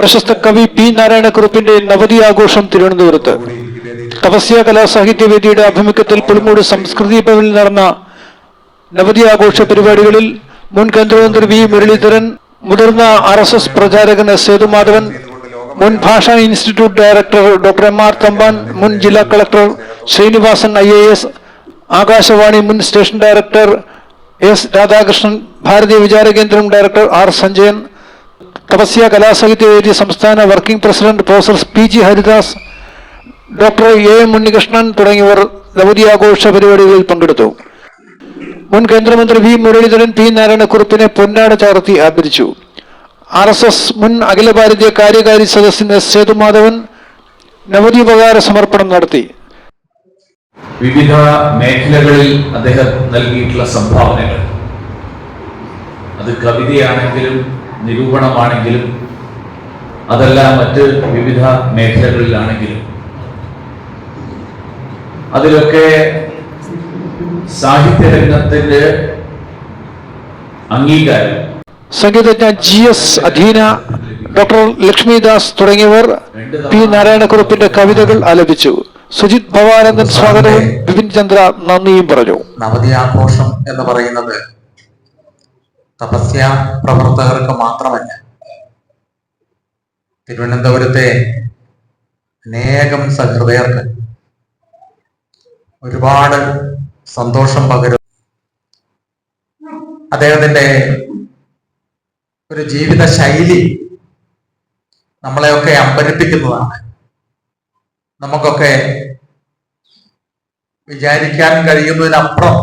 പ്രശസ്ത കവി പി നാരായണക്കുറുപ്പിന്റെ നവതി ആഘോഷം തിരുവനന്തപുരത്ത്. തപസ്യ കലാസാഹിത്യവേദിയുടെ ആഭിമുഖ്യത്തിൽ പുളിമൂട് സംസ്കൃതി ഭവനിൽ നടന്ന നവതി ആഘോഷ പരിപാടികളിൽ മുൻ കേന്ദ്രമന്ത്രി വി മുരളീധരൻ മുതിർന്ന ആർ എസ് എസ് പ്രചാരകൻ എസ് സേതുമാധവൻ മുൻ ഭാഷാ institute director doctor M R Thampan മുൻ ജില്ലാ collector Srinivasan I A S Akashvani മുൻ station director S Radhakrishnan Bharatiya Vichara Kendram director R Sanjayan Tapasya Kalasahithyavedi സംസ്ഥാന working president professor P G Haridas doctor A M Unnikrishnan തുടങ്ങിയവർ നവതി ആഘോഷ പരിപാടികളിൽ പങ്കെടുത്തു. മുൻ കേന്ദ്രമന്ത്രി വി മുരളീധരൻ പി നാരായണക്കുറുപ്പിനെ പൊന്നാട ചാർത്തി ആദരിച്ചു. ആർ എസ് എസ് മുൻ അഖില ഭാരതീയ കാര്യകാരി എസ് സേതുമാധവൻ നവതി ഉപകാര സമർപ്പണം നടത്തി. വിവിധ മേഖലകളിൽ അദ്ദേഹം നൽകിയിട്ടുള്ള സംഭാവനകൾ. അത് കവിതയാണെങ്കിലും നിരൂപണമാണെങ്കിലും അതല്ല മറ്റ് വിവിധ മേഖലകളിലാണെങ്കിലും. അതിലൊക്കെ സാഹിത്യരംഗത്തിന്റെ അംഗീകാരം. സംഗീതജ്ഞ G S Adheena doctor Lakshmidas തുടങ്ങിയവർ പി നാരായണക്കുറുപ്പിന്റെ കവിതകൾ ആലപിച്ചു. സുജിത് ഭവാനന്ദൻ സ്വാഗതവും ബിപിൻ ചന്ദ്ര നന്ദിയും പറഞ്ഞു. നവതി ആഘോഷം എന്ന് പറയുന്നത് തപസ്യ പ്രവർത്തകർക്ക് മാത്രമല്ല. തിരുവനന്തപുരത്തെ അനേകം സഹൃദയർക്ക് ഒരുപാട് സന്തോഷം പകരും അദ്ദേഹത്തിന്റെ ഒരു ജീവിത ശൈലി നമ്മളെയൊക്കെ അമ്പരിപ്പിക്കുന്നതാണ്. നമുക്കൊക്കെ വിചാരിക്കാൻ കഴിയുന്നതിനപ്പുറം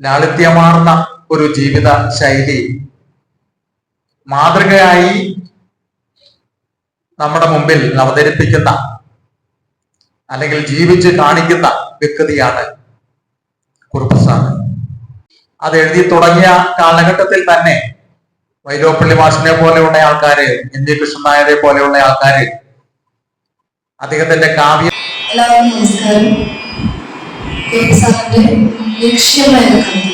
ലാളിത്യമാർന്ന ഒരു ജീവിത ശൈലി. മാതൃകയായി നമ്മുടെ മുമ്പിൽ അവതരിപ്പിക്കുന്ന അല്ലെങ്കിൽ ജീവിച്ച് കാണിക്കുന്ന വ്യക്തിയാണ് കുറുപ്പസാമി അത് എഴുതി തുടങ്ങിയ കാലഘട്ടത്തിൽ തന്നെ വൈലോപ്പള്ളി മാഷിനെ പോലെയുള്ള ആൾക്കാര് എൻ ജി കൃഷ്ണൻ നായരെ പോലെയുള്ള ആൾക്കാര് അദ്ദേഹത്തിന്റെ കാവ്യം എല്ലാവർക്കും നമസ്കാരം. കുറുപ്പ്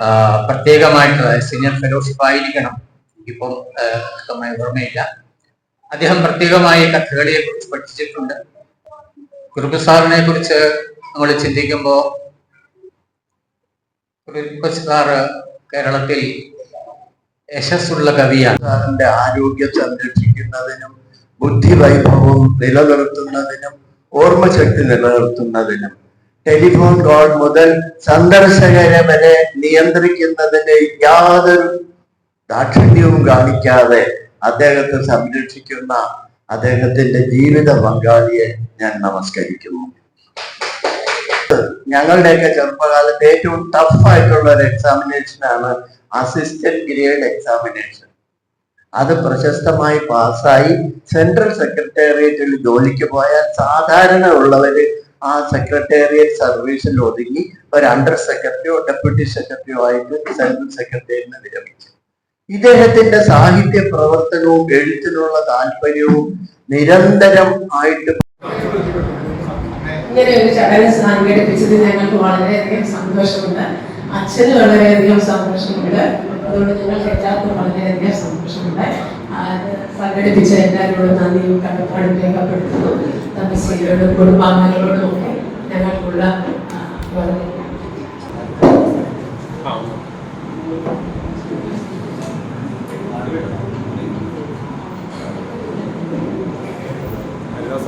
ആ, പ്രത്യേകമായിട്ട് സീനിയർ ഫെലോഷിപ്പ് ആയിരിക്കണം. ഇപ്പം കൃത്യമായ ഓർമ്മയില്ല. അദ്ദേഹം പ്രത്യേകമായി കഥകളിയെ കുറിച്ച് പഠിച്ചിട്ടുണ്ട്. കുറുപ്പ് സാറിനെ കുറിച്ച് നമ്മൾ ചിന്തിക്കുമ്പോൾ കുറുപ്പ് സാറ് കേരളത്തിൽ യശസ്സുള്ള കവിയാണ്. അതിന്റെ ആരോഗ്യം സംരക്ഷിക്കുന്നതിനും ബുദ്ധിവൈഭവം നിലനിർത്തുന്നതിനും ഓർമ്മശക്തി നിലനിർത്തുന്നതിനും ടെലിഫോൺ കോൾ മുതൽ സന്ദർശകരെ വരെ നിയന്ത്രിക്കുന്നതിന് യാതൊരു ദാക്ഷിണ്യവും കാണിക്കാതെ അദ്ദേഹത്തെ സംരക്ഷിക്കുന്ന അദ്ദേഹത്തിന്റെ ജീവിത പങ്കാളിയെ ഞാൻ നമസ്കരിക്കുന്നു. ഞങ്ങളുടെയൊക്കെ ചെറുപ്പകാലത്ത് ഏറ്റവും ടഫായിട്ടുള്ള ഒരു എക്സാമിനേഷൻ ആണ് അസിസ്റ്റന്റ് ഗ്രേഡ് എക്സാമിനേഷൻ അത് പ്രശസ്തമായി പാസ്സായി സെൻട്രൽ സെക്രട്ടേറിയറ്റിൽ ജോലിക്ക് പോയാൽ സാധാരണ ഉള്ളവര് ആ സെക്രട്ടേറിയറ്റ് സർവീസിൽ ഒതുങ്ങി ഒരു അണ്ടർ സെക്രട്ടറിയോ ഡെപ്യൂട്ടി സെക്രട്ടറിയോ ആയിട്ട് സെൻട്രൽ സെക്രട്ടേറിയറ്റിനെ വിരമിച്ചു ഇദ്ദേഹത്തിന്റെ സാഹിത്യ പ്രവർത്തനവും എഴുത്തിനുള്ള താല്പര്യവും നിരന്തരം ആയിട്ട് ഇങ്ങനെ ഒരു ചടങ്ങ് സംഘടിപ്പിച്ചത് ഞങ്ങൾക്ക് വളരെയധികം സന്തോഷമുണ്ട്. അച്ഛന് വളരെയധികം സന്തോഷമുണ്ട് അതുകൊണ്ട് ഞങ്ങൾക്ക് എല്ലാവർക്കും വളരെയധികം സന്തോഷമുണ്ട് അത് സംഘടിപ്പിച്ച എല്ലാവരോടും നന്ദിയും കടപ്പാടും രേഖപ്പെടുത്തുന്നു തപസ്യയോടും കുടുംബാംഗങ്ങളോടും ഒക്കെ ഞങ്ങൾക്കുള്ള വളരെ വളരെ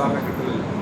കടപ്പാട്